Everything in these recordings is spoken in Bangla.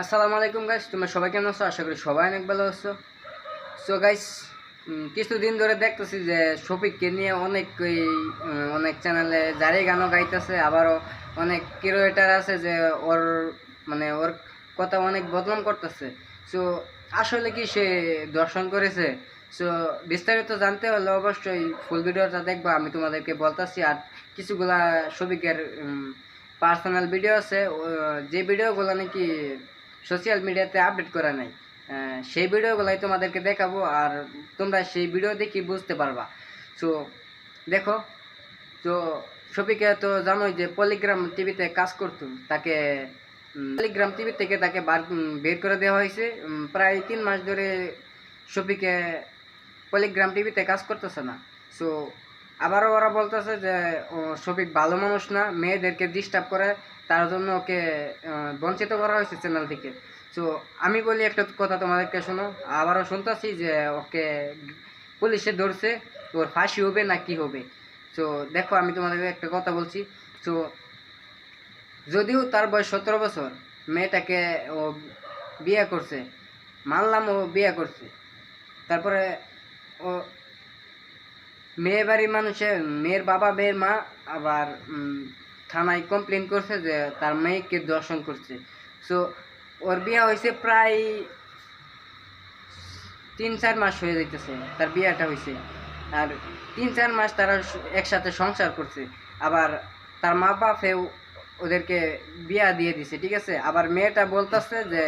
আসসালামু আলাইকুম গাইস তোমরা সবাই কেমন আছো? আশা করি সবাই অনেক ভালো আছো। সো গাইস কিছুদিন ধরে দেখতেছি যে শফিককে নিয়ে অনেক অনেক চ্যানেলে যারাই গানও গাইতেছে, আবারও অনেক ক্রিয়েটার আছে যে ওর মানে ওর কথা অনেক বদনাম করতেছে। সো আসলে কি সে দর্শন করেছে? সো বিস্তারিত জানতে হলে অবশ্যই ফুল ভিডিওটা দেখব, আমি তোমাদেরকে বলতাছি। আর কিছুগুলা শফিকের পার্সোনাল ভিডিও আছে যে ভিডিওগুলো নাকি সোশ্যাল মিডিয়াতে আপডেট করা নাই। সেই ভিডিওগুলাই তোমাদেরকে দেখাবো আর তোমরা সেই ভিডিও দেখি বুঝতে পারবা। সো দেখো, তো শফিকে তো জানোই যে পলিগ্রাম টিভিতে কাজ করতো। তাকে পলিগ্রাম টিভি থেকে তাকে বার- বের করে দেওয়া হয়েছে। প্রায় তিন মাস ধরে শফিকে পলিগ্রাম টিভিতে কাজ করতেছে না। সো আবারও ওরা বলতেছে যে, ও শফিক ভালো মানুষ না, মেয়েদেরকে ডিস্টার্ব করে, তার জন্য ওকে বঞ্চিত করা হয়েছে চ্যানেল থেকে। তো আমি বলি একটা কথা তোমাদেরকে শোনো, আবারও শুনতেছি যে ওকে পুলিশে ধরছে, ওর ফাঁসি হবে না কি হবে? তো দেখো, আমি তোমাদেরকে একটা কথা বলছি। তো যদিও তার বয়স সতেরো বছর, মেয়েটাকে ও বিয়ে করছে, মানলাম ও বিয়ে করছে। তারপরে ও মেয়ে বাড়ির মানুষের মেয়ের বাবা মেয়ের মা আবার থানায় কমপ্লেন করছে যে তার মেয়েকে দর্শন করছে। সো ওর বিয়ে হয়েছে প্রায় তিন চার মাস হয়ে যাইতেছে তার বিয়েটা হয়েছে। আর তিন চার মাস তারা একসাথে সংসার করছে। আবার তার মা বাপেও ওদেরকে বিয়া দিয়ে দিছে ঠিক আছে? আবার মেয়েটা বলতেছে যে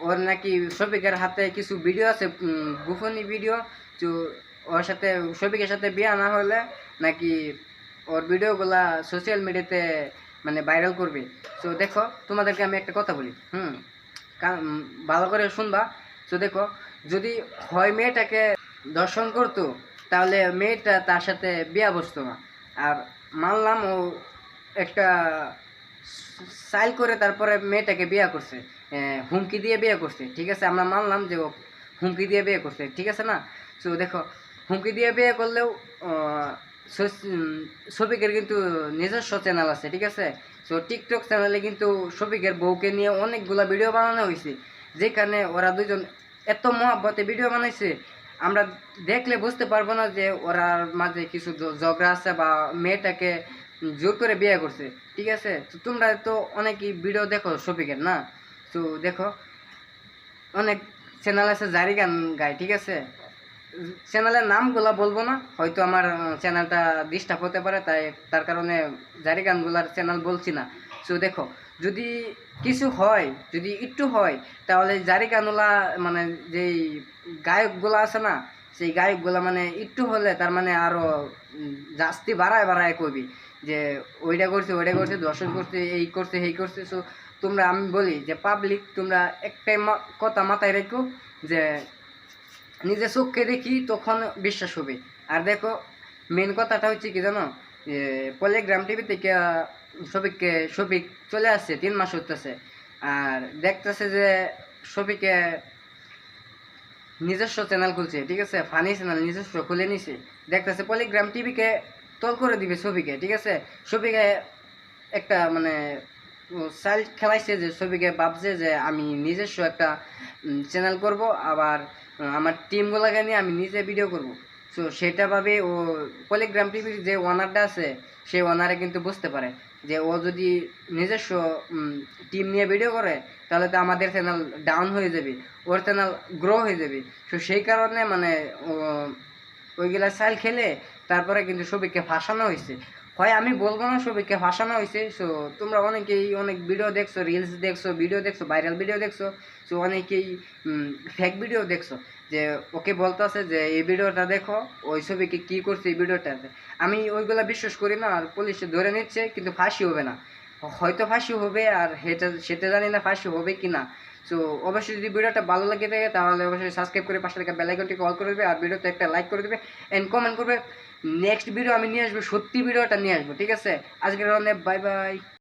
ওর নাকি শফিকের হাতে কিছু ভিডিও আছে উম, গোপনী ভিডিও তো ওর সাথে শফিকের সাথে বিয়া না হলে নাকি ওর ভিডিওগুলা সোশ্যাল মিডিয়াতে মানে ভাইরাল করবে। তো দেখো, তোমাদেরকে আমি একটা কথা বলি, হুম? ভালো করে শুনবা। তো দেখো, যদি হয় মেয়েটাকে দর্শন করতো, তাহলে মেয়েটা তার সাথে বিয়া বসতো না। আর মানলাম ও একটা সাইল করে তারপরে মেয়েটাকে বিয়ে করছে হুমকি দিয়ে বিয়ে করছে। ঠিক আছে, আমরা মানলাম যে ও হুমকি দিয়ে বিয়ে করছে। ঠিক আছে না? তো দেখো হুমকি দিয়ে বিয়ে করলেও শফিকের কিন্তু নিজস্ব চ্যানেল আছে, ঠিক আছে? তো টিকটক চ্যানেলে কিন্তু শফিকের বউকে নিয়ে অনেকগুলা ভিডিও বানানো হয়েছে যেখানে ওরা দুজন এত মহাব্বতে ভিডিও বানাইছে, আমরা দেখলে বুঝতে পারব না যে ওরার মাঝে কিছু ঝগড়া আছে বা মেয়েটাকে জোর করে বিয়ে করছে, ঠিক আছে? তো তোমরা তো অনেকই ভিডিও দেখো শফিকের, না? তো দেখো, অনেক চ্যানেল আছে জারি গান গায়, ঠিক আছে? চ্যানেলের নামগুলা বলব না হয়তো আমার চ্যানেলটা ডিস্টার্ব হতে পারে তাই তার কারণে জারি গানগুলার চ্যানেল বলছি না। সো দেখো যদি কিছু হয় যদি একটু হয় তাহলে জারি গানগুলা মানে যেই গায়কগুলা আছে না সেই গায়কগুলা মানে একটু হলে তার মানে আরও উম, জাস্তি বাড়ায় বাড়ায় কবি যে ওইটা করছে ওইটা করছে দর্শন করছে এই করছে এই করছে। সো তোমরা আমি বলি যে পাবলিক তোমরা একটাই কথা মাথায় রেখো যে নিজে চোখকে দেখি তখন বিশ্বাস হবে। আর দেখো মেন কথাটা হচ্ছে কি জানো? পলিগ্রাম টিভি থেকে সবিককে সবিক চলে আসছে, তিন মাস হতেছে আর দেখতেছে যে সবিকে নিজস্ব চ্যানেল খুলছে, ঠিক আছে? ফানি চ্যানেল নিজস্ব খুলে নিছে। দেখতেছে পলিগ্রাম টিভিকে তল করে দিবে ছবিকে ঠিক আছে? ছবিকে একটা মানে সাইল খেলাইছে যে ছবিকে ভাবছে যে, আমি নিজস্ব একটা চ্যানেল করব। আবার আমার টিমগুলোকে নিয়ে আমি নিজে ভিডিও করব। সো সেটা ভাবে ও পলিগ্রাম টিভির যে ওনারটা আছে সেই ওনারে কিন্তু বুঝতে পারে যে ও যদি নিজস্ব টিম নিয়ে ভিডিও করে, তাহলে তো আমাদের চ্যানেল ডাউন হয়ে যাবে, ওর চ্যানেল গ্রো হয়ে যাবে। তো সেই কারণে মানে ওইগুলা সাইল খেলে তারপরে কিন্তু সবিককে ফাঁসানো হয়েছে। হয়, আমি বলব না সবিককে ফাঁসানো হয়েছে সো তোমরা অনেকেই অনেক ভিডিও দেখছ রিলস দেখছ ভিডিও দেখছ ভাইরাল ভিডিও দেখছ। সো অনেকেই ফেক ভিডিও দেখছ। যে, ওকে বলতেছে যে, এই ভিডিওটা দেখো, ওই ছবিকে কি করছে এই ভিডিওটাতে আমি ওইগুলা বিশ্বাস করি না, আর পুলিশে ধরে নিচ্ছে, কিন্তু ফাঁসি হবে না। হয়তো ফাঁসি হবে, আর সেটা সেটা জানি না ফাঁসি হবে কি না। সো অবশ্যই যদি ভিডিওটা ভালো লাগে থাকে, তাহলে অবশ্যই সাবস্ক্রাইব করে পাশে থাকা বেলাইকনটি কল করে দেবে, আর ভিডিওতে একটা লাইক করে দেবে এন্ড কমেন্ট করবে। নেক্সট ভিডিও আমি নিয়ে আসব সত্যি ভিডিওটা নিয়ে আসব ঠিক আছে? আজকের বাই বাই